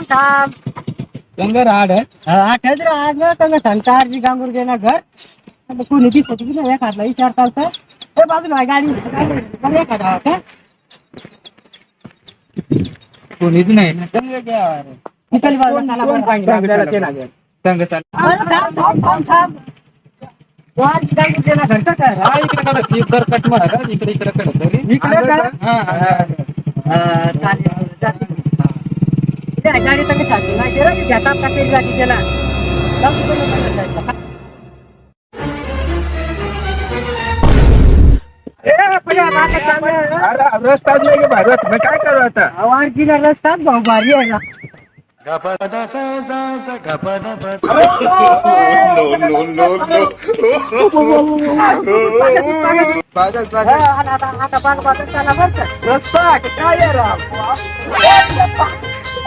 थांब थांब डोंगर आड आहे आठच राहत ना तर सांगता आरजी गांगूर गे ना घर आता कोणी दिसत की नाही एखादला विचार करतं ते बाजूला गाडी गाडी एखादा का कोणीच नाही ना डोंगर घ्यावर. इकडली बाजूला चला बरं. सांगितलं ते ना. सांग चाल. अरे थांब थांब थांब थांब तो आरजी गांगूर गे ना घर का काय हा, इकडे. ही कट? इकडे इकडे तरी. इकडे? हा, हा, हा. चालेल चालेल ते गाडी तर चालली नाही गेलं की त्याचा टाकेल जाती त्याला जाऊ दे, कोणी नाही जायचं. ए, पुढे मागे चाललं. अरे, रस्ताच नाही की भारत मी काय करू आता आवाज दिला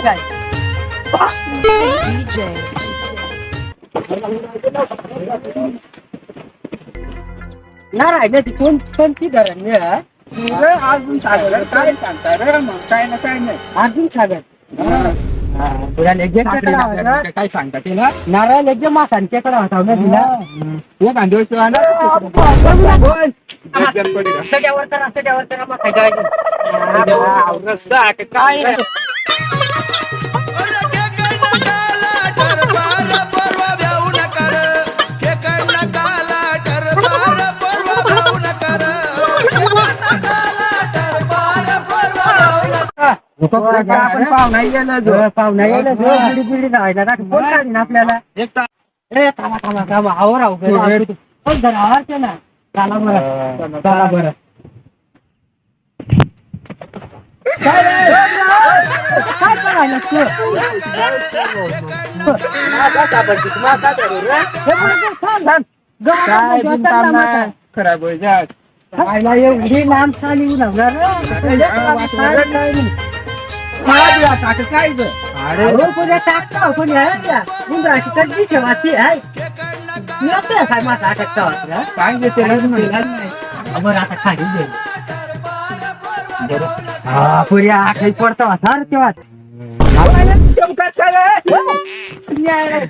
रस्तात भाऊ भारी आहे ना बाजूच हा, आता आता आता पाच पाच चाला बरं का? रस्ता काय आहे राव? काय? नाही राहिले ती कोण कोणती धरण आहे, हा? अरे, अजून सागर काय सांगता रे मग काय ना काय नाही अर्जुन सागर हा. पुरा लेगे साखरी केकडा होता नाक्यात काय सांगता ते ना नारळ लेगे मासान केकडा होता ना तिला हे गांधी शिवाय ना बोल. एकदम पडी का? सगळ्यावर करा सगळ्यावर करा मग काय करायचं हा, रस्ता काय आपण. पाहुणा राहायला टाक कोण काढीन आपल्याला? एक तास. ए थांबा थांबा थांबा. आवर आव पण जरा आवरते ना. चला बरं. चला बरं. काय करायला तू? हे. खराब एवढी लांब चाली उन्हावर वाटलं काय नाही काय बिया टाक, काय गं? अरे अहो, कोणी टाकता कोणी आहे त्या उंदराची कधी ठेवायची आहे नसते काय माझा अटकता होता काय घेते रे तुम्ही? बरं आता खाली दे हा पुरी आखाई पडता होता रे तेव्हा चमकाच काय रे?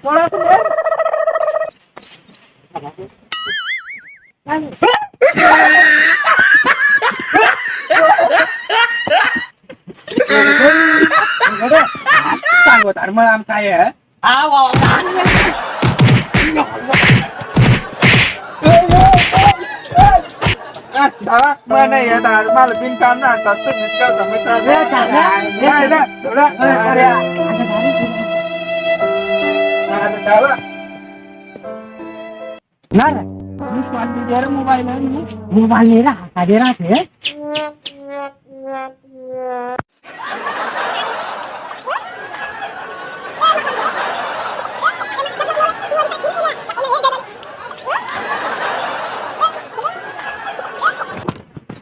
यायला पळत रे. सांगत अरे मग आम काय आहे आ, दादा, मला नाही येत अरे, मला बिनकाम नाही आता. तुम्हीच करता, मी चाललो. ए, चालला. नाही, नाही, थोडं. अरे, अरे, दादा. मी स्वामी दे रे मोबाईल आहे मी. मोबाईल नाही राहा खाली राहते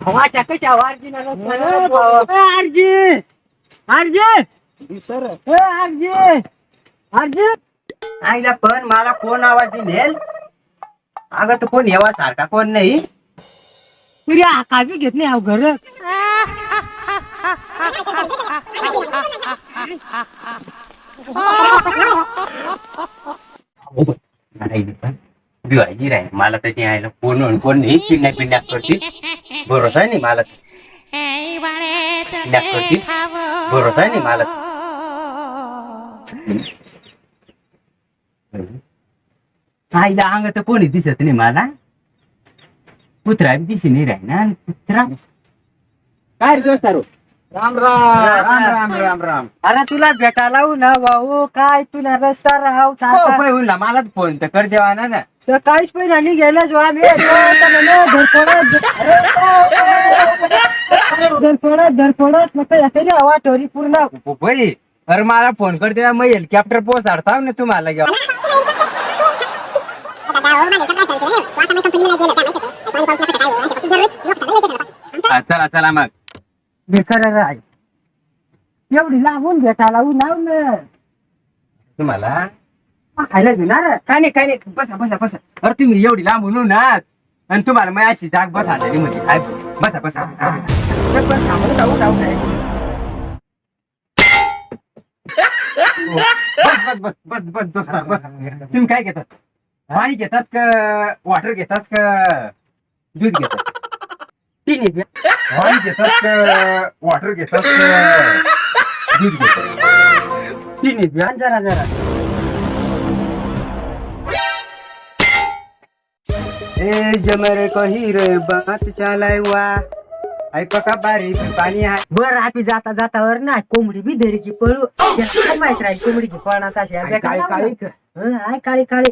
वाचा कशा वारजी ना आरजी. आरजी. सर. ए आरजी. आरजी. आईला पण मला कोण आवाज दिलेल? अगं तू कोण येवा सारखा? कोण नाही? आका बी घेत नाही अहो घर? पण. राहील मला तर ते आईला कोण कोण नाही? पिंड्या पिंड्या करतील. भरोसा आहे नाही मला करतील भरोसा आहे नाही मला आईला अंग तर कोणी दिसत नाही मला. कुत्रा बी दिशी नाही राहील कुत्रा काय रे दोस्त तारू? राम राम. राम राम राम राम. अरे तुला भेटायला ना भाऊ? काय तुला रस्ता राहाव हो, सांगा होईल ना. मला फोन तर कर देवा ना. ना सकाळीच पण आणि गेलं जो आम्ही. धरपडत धरपडत मग तरी हवा ठोरी पूर्ण. बाई अरे मला फोन करते मग हेलिकॉप्टर पोहोचाडता ना तुम्हाला घेऊन. चला चला मग. बेकार राय. एवढी लावून भेटायला येऊ नाव ना तुम्हाला खायला घेणार काय नाही काय नाही? बसा बसा बसा. अरे तुम्ही एवढी लांब म्हणून ना आणि तुम्हाला मग अशी जाग बस आलेली म्हणजे काय बसा बस. बस बस बस बस बस बस. तुम्ही काय घेतात? पाणी घेतात का? वॉटर घेतात का? दूध घेतात? तिन्ही बी. पाणी घेतात का वॉटर घेतात का दूध घेतात तिन्ही बी. आणि जरा जरा ए जमरे कही रे बात चालाय वा आई पका बारी पाणी आहे बर आपी जाता जाता वर ना कोंबडी बी धरी की पळू त्याला काय माहीत राहील कोंबडी की पळणार अशी आई काळी काळी हाय काळी काळी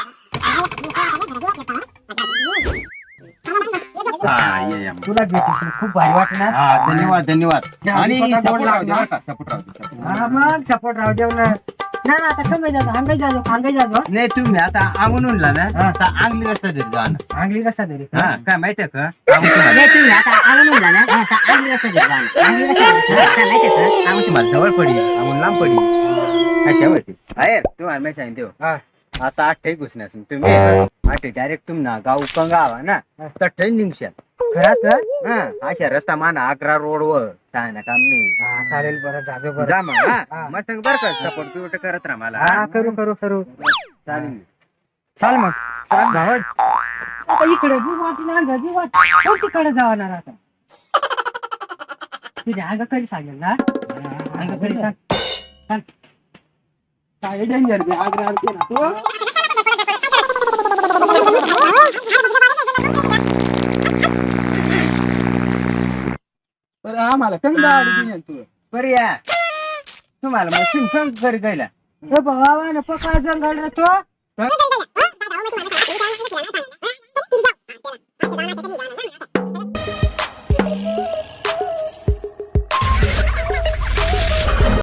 हा ये या. तुला भेटून खूप भारी वाटणार हा धन्यवाद धन्यवाद आणि पका support गोड राहू दे लागला. बरं का, support राहू दे, support. हा मग सपोर्ट राहू देऊ ना ना ना आता कंगाई जातो अंगाई जातो नाही तुम्ही आता अंगून ना हा. आता अंगली देत. अंगली कसा तरी हा काय माहितीये का अंगून तुम्हाला- नाही तुम्ही आता अंगण जा ना आता अंगली कसा देत जा ना. अंगली कसा देत जा. आता माहिती आहे का? अंगून तुम्हाला जवळ पडी अंगून लांब पडी कशा होती आहे तुम्हाला सांगते हो. हा. आता आठही घुसणार असेल तुम्ही डायरेक्ट तुम ना गाव कंगावा ना तर ट्रेन निघशाल खरंच का? हा अशा रस्ता माना अकरा रोड वर काय ना काम नाही हा, चालेल बरं जातो बरं जा मग हा हा. मस्त बरं का सपोर्ट बिपोर्ट करत राहा मला हा करू करू करू चालेल चाल मग भावड आता इकडे बी वाट नांगर बी वाट कोणतीकडे जाणार आता तुझ्या अंग कधी सांगेल ना अंग कधी सांग सांग. काय डेंजर बी आग्रा आरती ना तू आम्हाला कंग आडी तू तुम्हाला मग शिमसंग कर गेला पका जंगल रे तो.